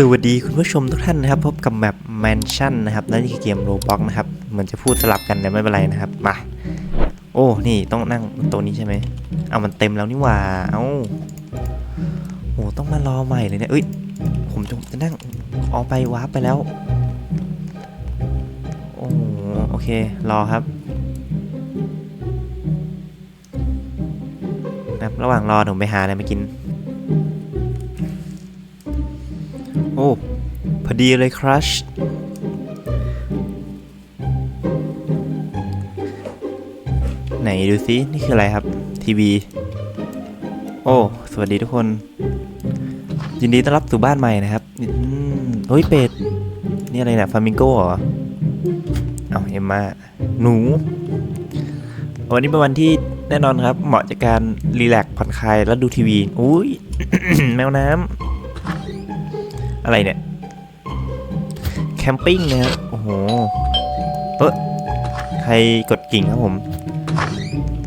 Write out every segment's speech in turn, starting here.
สวัสดีคุณผู้ชมทุกท่านนะครับ พบกับแมป Mansion นะครับนั่นคือเกม Roblox นะครับเหมือนจะพูดสลับกันแต่ไม่เป็นไรนะครับมาโอ้นี่ต้องนั่งตัวนี้ใช่ไหมเอามันเต็มแล้วนี่หว่าเอ้าโอ้ต้องมารอใหม่เลยเนี่ยเอ้ยผมจะนั่งออกไปวาร์ปไปแล้วโอ้โอเครอครับนะครับระหว่างรอผมไปหาอะไรมากิน โอ้ พอดีเลยครัช ไหนดูซิ นี่คืออะไรครับ ทีวี โอ้ สวัสดีทุกคน ยินดีต้อนรับสู่บ้านใหม่นะครับเฮ้ยเป็ด นี่อะไรเนี่ยฟามิงโก้เหรอ เอาเอ็มมา หนู วันนี้เป็นวันที่แน่นอนครับ เหมาะจากการรีแลกซ์ผ่อนคลายแล้วดูทีวี อุ้ยแมวน้ำ อะไรเนี่ย แคมปิ้งนะครับ โอ้โห เออใครกดกิ่งครับผม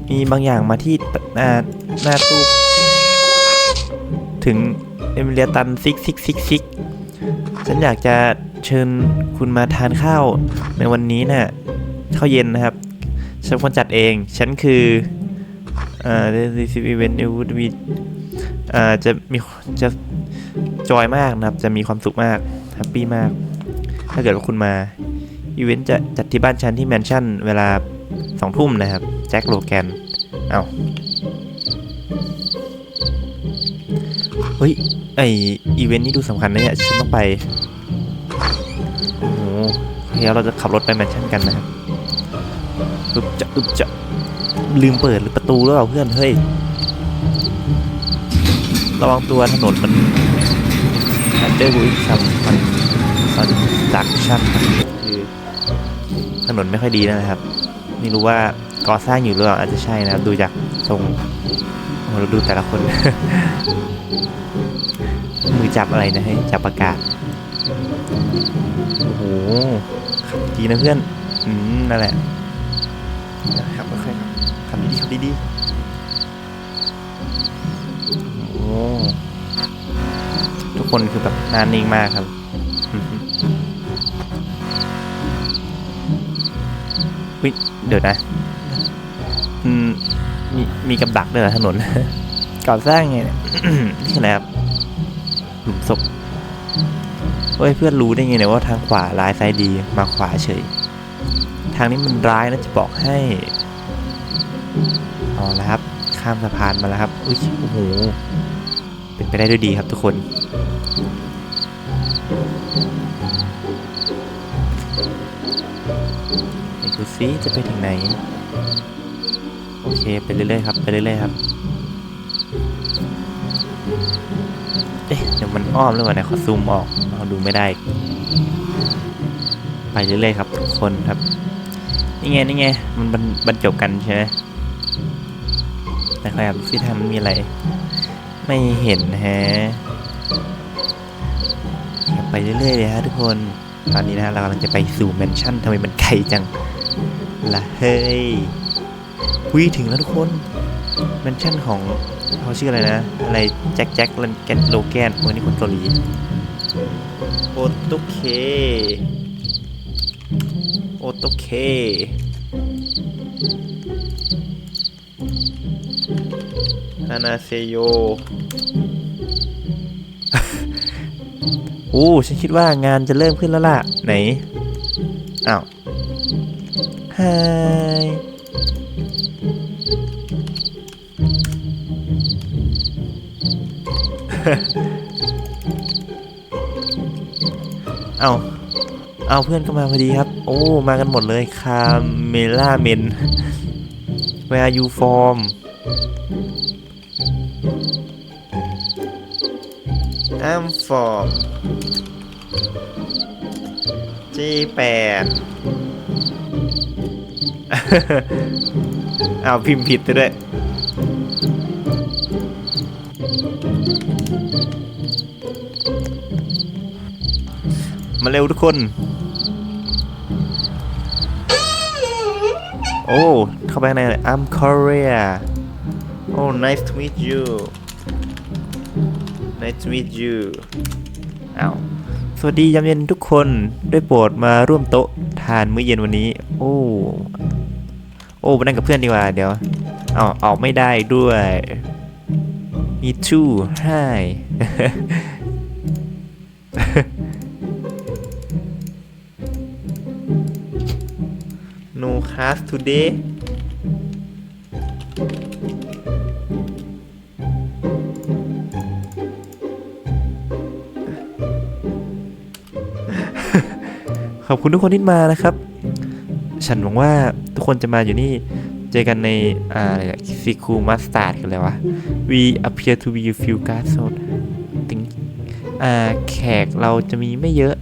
มีบางอย่างมาที่หน้าหน้าตู้ ถึงเอมิเลียตันซิกซิกซิกซิกฉันอยากจะเชิญคุณมาทานข้าวในวันนี้น่ะข้าวเย็นนะครับ ฉันคนจัดเอง ฉันคืออ่อ this event it would be อ่อจะมีจะ จอยมากนะครับ จะมีความสุขมาก แฮปปี้มาก ถ้าเกิดว่าคุณมา อีเวนต์จะจัดที่บ้านฉันที่แมนชั่น เวลาสองทุ่มนะครับ แจ็คโลแกน เอาเฮ้ย ไออีเวนต์นี้ดูสำคัญนะเนี่ย ฉันต้องไป โอ้โหเดี๋ยวเราจะขับรถไปแมนชั่นกันนะครับอึบจะอึบจะลืมเปิดหรือประตูหรือเปล่าเพื่อน เฮ้ย ระวังตัวถนนมัน under going some construction คือถนนไม่ค่อยดีนะครับ ไม่รู้ว่าก่อสร้างอยู่หรือเปล่าอาจจะใช่นะครับดูจากทรงโอ้เราดูแต่ละคน มือจับอะไรนะให้จับประกาศโอ้โหขับดีนะเพื่อน อืมนั่นแหละขับค่อยๆขับขับดีๆขับดีๆโอ้ คนคือแบบหนานิ่งมากครับวิเดี๋ยวนะอืมมีมีกับดักด้วยเหรอถนนก่อสร้างไงเนี่ยนี่อะไรครับหลุมศพเฮ้ยเพื่อนรู้ได้ไงเนี่ยว่าทางขวาร้ายซ้ายดีมาขวาเฉย ทางนี้มันร้ายนะจะบอกให้เอาละครับ ข้ามสะพานมาแล้วครับอุ้ยโอ้โห เป็นไปได้ด้วยดีครับทุกคนไปดูซิจะไปถึงไหน โอเคไปเรื่อยๆครับไปเรื่อยๆครับเอ๊ะเดี๋ยวมันอ้อมหรือเปล่าเนี่ยขอซูมออกเราดูไม่ได้ ไปเรื่อยๆครับทุกคนครับนี่ไงนี่ไงมันบรรจบกันใช่ไหมแต่ครครับที่ทำมีอะไร ไม่เห็นแฮะไปเรื่อยๆเลยฮะทุกคน ตอนนี้นะฮะเรากำลังจะไปสู่แมนชั่นทำไมมันไกลจังละเฮ้ยวิถึงแล้วทุกคนแมนชั่นของเขาชื่ออะไรนะ อะไรแจ็คแจ็คลันแกนโลแกนโอ้ยนี่คนเกาหลีโอโตเคโอโตเค ฮานาเซโยโอ้ฉันคิดว่างานจะเริ่มขึ้นแล้วล่ะ ไหน อ้าวไฮเอาเอาเพื่อนก็มาพอดีครับ โอ้ มากันหมดเลย คาเมล่าเมน Where are you from I'm from J8 เอาพิมพ์ผิดไปด้วย มาเร็วทุกคน โอ้ เข้าไปในเลย I'm Korea Oh nice to meet you Nice to meet you อ้าวสวัสดียามเย็นทุกคนด้วยโปรดมาร่วมโต๊ะทานมื้อเย็นวันนี้ โอ้โอ้มานั่งกับเพื่อนดีกว่าเดี๋ยวเอาออกไม่ได้ด้วย มีทูใช่ no class today อบคุณทุกคนที่มานะครับ ฉันหวังว่าทุกคนจะมาอยู่นี่เจอกันในอ่าอะไรซิคูมาสตาร์ดกันเลยวะ we appear to be a few guards so ติงอ่าแขกเราจะมีไม่เยอะ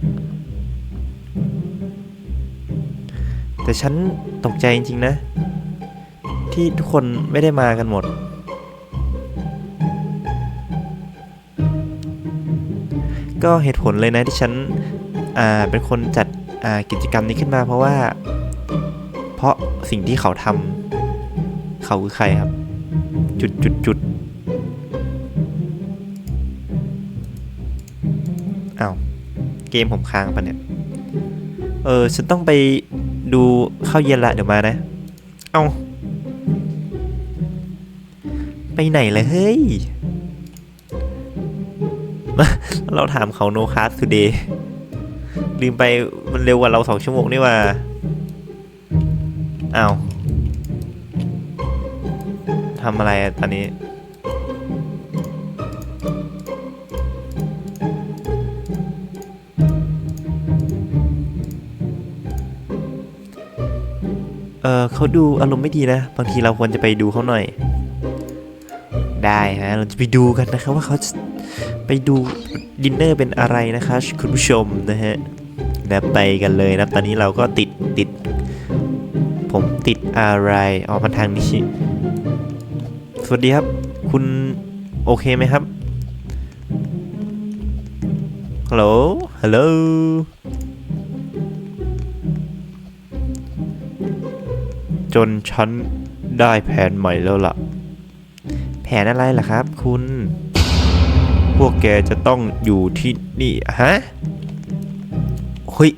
แต่ฉันตกใจจริง ๆ นะ ที่ทุกคนไม่ได้มากันหมด ก็เหตุผลเลยนะที่ฉันอ่าเป็นคนจัด กิจกรรมนี้ขึ้นมาเพราะว่า เพราะสิ่งที่เขาทำเขาคือใครครับ จุดจุดจุดอ้าวเกมผมค้างปะเนี่ย เออ ฉันต้องไปดูข้าวเย็นละเดี๋ยวมานะ เอาไปไหนเลยเฮ้ย เราถามเขา no class today ลืมไปมันเร็วกว่าเราสองชั่วโมงนี่ว่าอ้าวทำอะไรตอนนี้ เออเขาดูอารมณ์ไม่ดีนะ บางทีเราควรจะไปดูเขาหน่อย ได้ฮะ เราจะไปดูกันนะครับว่าเขาจะไปดู ดินเนอร์เป็นอะไรนะคะคุณผู้ชมนะฮะนะไปกันเลยนะตอนนี้เราก็ติดติด ผมติดอะไรออกมาทางนี้ สวัสดีครับ คุณโอเคไหมครับฮัลโหลฮัลโหลจนฉันได้แผนใหม่แล้วล่ะ แผนอะไรล่ะครับ คุณ วกแกจะต้องอยู่ที่นี่ฮะเฮ้ย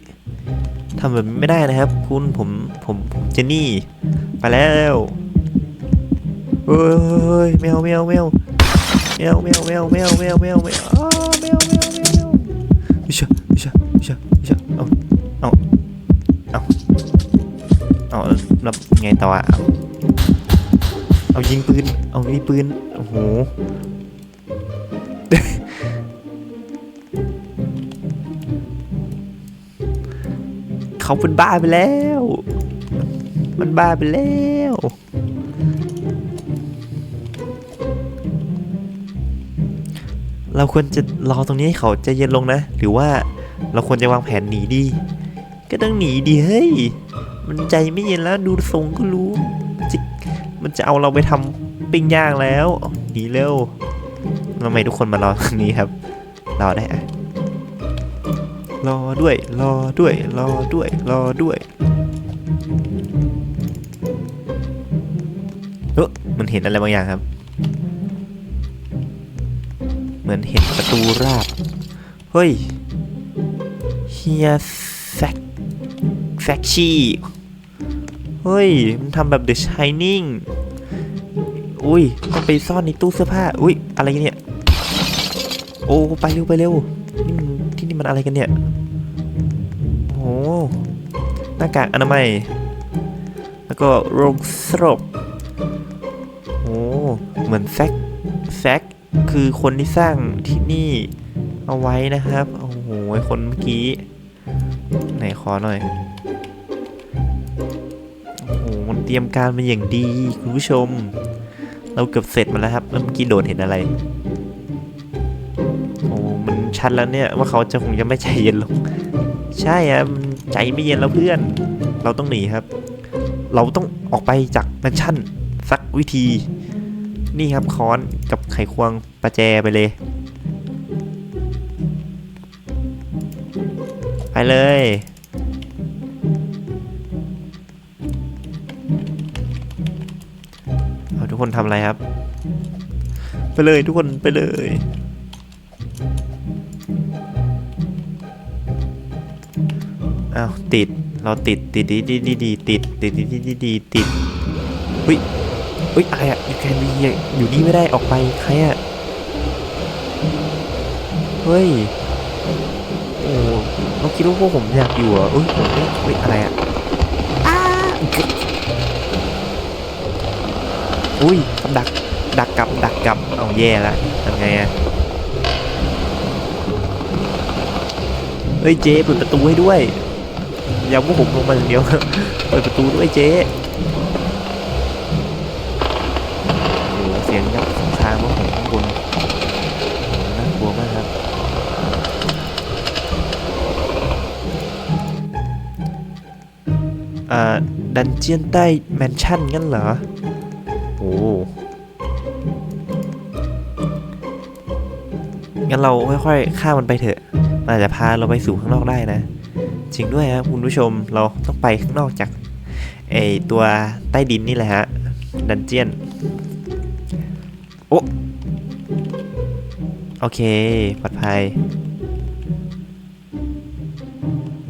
ทำแบบนี้ไม่ได้นะครับ คุณผมผมผมเจนี่ ไปแล้วเฮ้ยแมวแมวแมวแมวแมวแมวแมวแมวแมวแมวอ้าแมวแมวแมวแมวอิชะอิชะอิชะอิชะเอาเอาเอาเอาแล้วไงต่ออะเอายิงปืน เอามีปืน โอ้โห เขาเป็นบ้าไปแล้ว มันบ้าไปแล้วเราควรจะรอตรงนี้ให้เขาใจเย็นลงนะ หรือว่าเราควรจะวางแผนหนีดี ก็ต้องหนีดีเฮ้ย มันใจไม่เย็นแล้วดูทรงก็รู้ มันจะมันจะเอาเราไปทำปิ้งย่างแล้ว หนีเร็ว ทำไมทุกคนมารอตรงนี้ครับ รอได้อะรอด้วย รอด้วย รอด้วย รอด้วยเออมันเห็นอะไรบางอย่างครับ เหมือนเห็นประตูราบ เฮ้ย เฮียแฟกแฟกชี่เฮ้ย มันทำแบบ The Shining อุ้ยต้องไปซ่อนในตู้เสื้อผ้า อุ้ย อะไรเนี่ย อ้ไปเร็วไปเร็วนี่มันที่นี่มันอะไรกันเนี่ยโอ้หน้ากากอนามัย แล้วก็โรงสรบโอ้เหมือนแซกแซกคือคนที่สร้างที่นี่เอาไว้นะครับ โอ้โหคนเมื่อกี้ ไหนขอหน่อย โอ้โหมันเตรียมการมาอย่างดี คุณผู้ชม เราเกือบเสร็จมาแล้วครับ เมื่อกี้โดนเห็นอะไร ชัดแล้วเนี่ยว่าเขาจะคงจะไม่ใจเย็นลง ใช่ครับใจไม่เย็นแล้วเพื่อน เราต้องหนีครับ เราต้องออกไปจากแมนชั่นสักวิธี นี่ครับค้อนกับไขควงประแจไปเลย ไปเลยเอาทุกคนทำอะไรครับ ไปเลยทุกคนไปเลย อ้าวติดเราติดติดดีดีดีดีติดติดดีดีดีดีติดเฮ้ยเฮ้ยอะไรอะอยู่แคนบีอยู่นี่ไม่ได้ออกไปใครอะเฮ้ยโอ้เราคิดว่าพวกผมอยากอยู่เหรอเอ้ยผมเอ้ยเฮ้ยอะไรอะอ้าอุ้ยดักดักกลับดักกลับเอาแย่แล้วทำไงอะเฮ้ยเจ๊เปิดประตูให้ด้วย อย่าพวกผมลงมาอย่างเดียวเปิดประตูด้วยเจ๊โอ้โหเสียงแบบสงครามพวกผมข้างบนโอ้โหน่ากลัวมากครับอ่าดันเจียนใต้แมนชั่นงั้นเหรอโอ้งั้นเราค่อยๆข้ามมันไปเถอะมันอาจจะพาเราไปสู่ข้างนอกได้นะ จริงด้วยครับคุณผู้ชมเราต้องไปข้างนอกจากไอตัวใต้ดินนี่แหละฮะ ดันเจียน โอ้โอเคปลอดภัย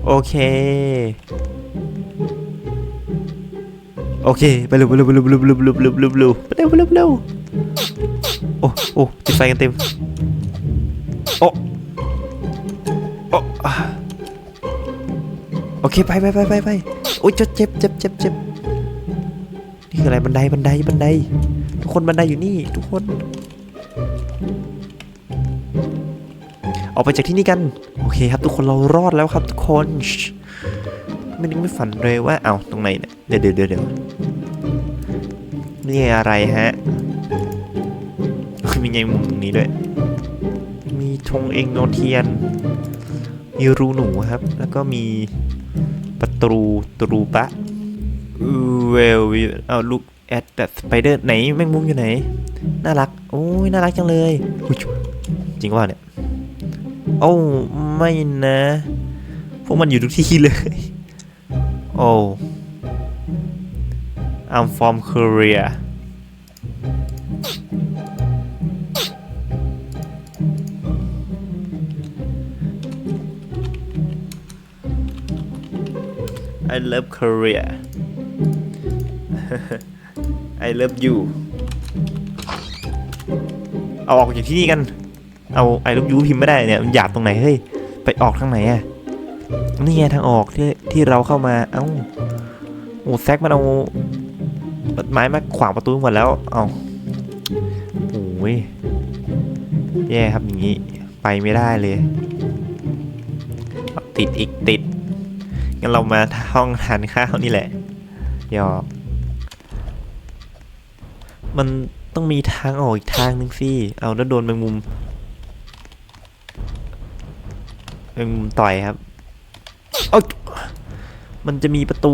โอเค โอเค ไปเร็วไปเร็วไปเร็วไปเร็วไปเร็วไปเร็วไปเร็วไปเร็วไปเร็วไปเร็วไปเร็วไปเร็วโอ้โอ้ติดไฟกันเต็ม โอ้โอ้ โอเคไปไปไปไปไปโอ้ยเจ็บเจ็บเจ็บเจ็บเจ็บนี่คืออะไรบันไดบันไดบันได ทุกคนบันไดอยู่นี่ ทุกคน ออกไปจากที่นี่กัน โอเคครับ ทุกคนเรารอดแล้วครับ ทุกคน ไม่นึกไม่ฝันเลยว่าเอาตรงไหนเนี่ยเดี๋ยวเดี๋ยวเดี๋ยวเดี๋ยวนี่อะไรฮะ มีไงมุมตรงนี้ด้วย มีธงเองโนเทียน มีรูหนูครับ แล้วก็มี ประตูตรูปะเวลเอาลูกแอดแบบสไปเดอร์ไหนแมงมุมอยู่ไหน น่ารัก โอ้ยน่ารักจังเลยอุ๊ยจริงว่าเนี่ยโอ้ไม่นะ พวกมันอยู่ทุกที่เลย โอ้ I'm from Korea I love Korea I love you เอาออกจากที่นี่กัน เอา I love you พิมพ์ไม่ได้เนี่ย มันหยาบตรงไหน เฮ้ย ไปออกทางไหนอะนี่ไงทางออกที่ที่เราเข้ามา เอ้าโอ้แซกมันเอาไม้มาขวางประตูหมดแล้ว เอาโอ้ย แย่ครับอย่างนี้ ไปไม่ได้เลย ติดอีกติด งั้นเรามาห้องทานข้าวนี่แหละยอมันต้องมีทางออกอีกทางนึงสิ เอาแล้วโดนแมงมุมแมงมุมต่อยครับเอ้ามันจะมีประตู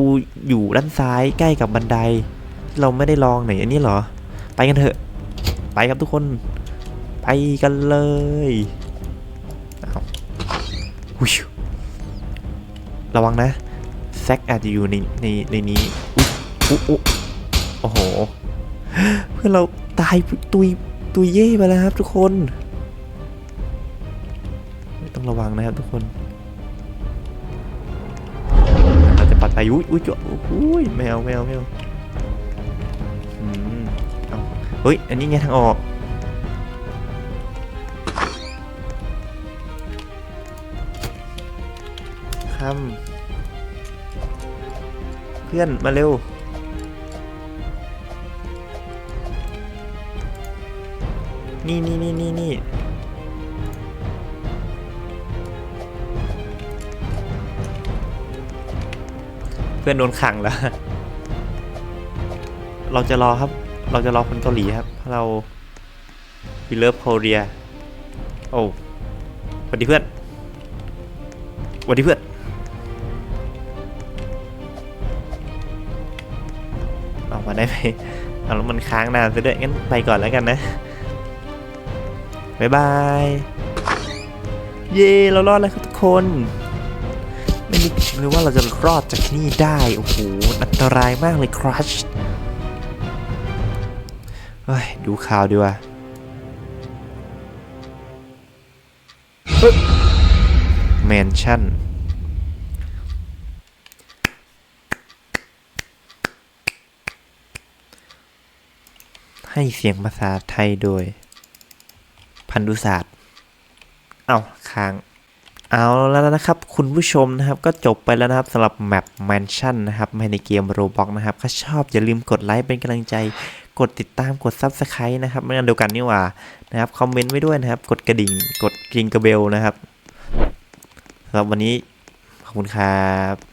อยู่ด้านซ้ายใกล้กับบันได เราไม่ได้ลองไหนอันนี้เหรอ ไปกันเถอะ ไปครับทุกคน ไปกันเลยเอาอุ๊ย ระวังนะแซกอาจจะอยู่ในในในนี้อุ๊อุ๊โอ้โห เพื่อนเราตายตุยตุยเย่ไปแล้วครับทุกคน ต้องระวังนะครับทุกคนเราจะปัดไปอุ้ยอุ้ยจ้ะอุ้ยไม่เอาไม่เอาไม่เอาอืมเอาเฮ้ย อันนี้ไงทางออก คำเพื่อนมาเร็ว นี่นี่นี่นี่นี่เพื่อนโดนขังแล้ว เราจะรอครับ เราจะรอคนเกาหลีครับ เราะเรา we love Korea โอ้สวัสดีเพื่อนสวัสดีเพื่อน มาได้ไหมเอาแล้วมันค้างนานซะด้วยงั้นไปก่อนแล้วกันนะบ๊ายบาย เย้เรารอดแล้วครับทุกคน ไม่นึกเลยว่าเราจะรอดจากนี่ได้ โอ้โห อันตรายมากเลยครัชเฮ้ย ดูข่าวดีกว่าแมนชั่น ให้เสียงภาษาไทยโดย พันธุศาสตร์ เอาค้าง เอาแล้วนะครับ คุณผู้ชมนะครับ ก็จบไปแล้วนะครับสำหรับแมปแมนชั่นนะครับในเกมโรบอกนะครับถ้าชอบอย่าลืมกดไลค์เป็นกำลังใจ กดติดตามกด Subscribe นะครับไม่งั้นเดียวกันนี่หว่านะครับคอมเมนต์ไว้ด้วยนะครับ กดกระดิ่ง กดกริงกระเบลนะครับสำหรับวันนี้ขอบคุณครับ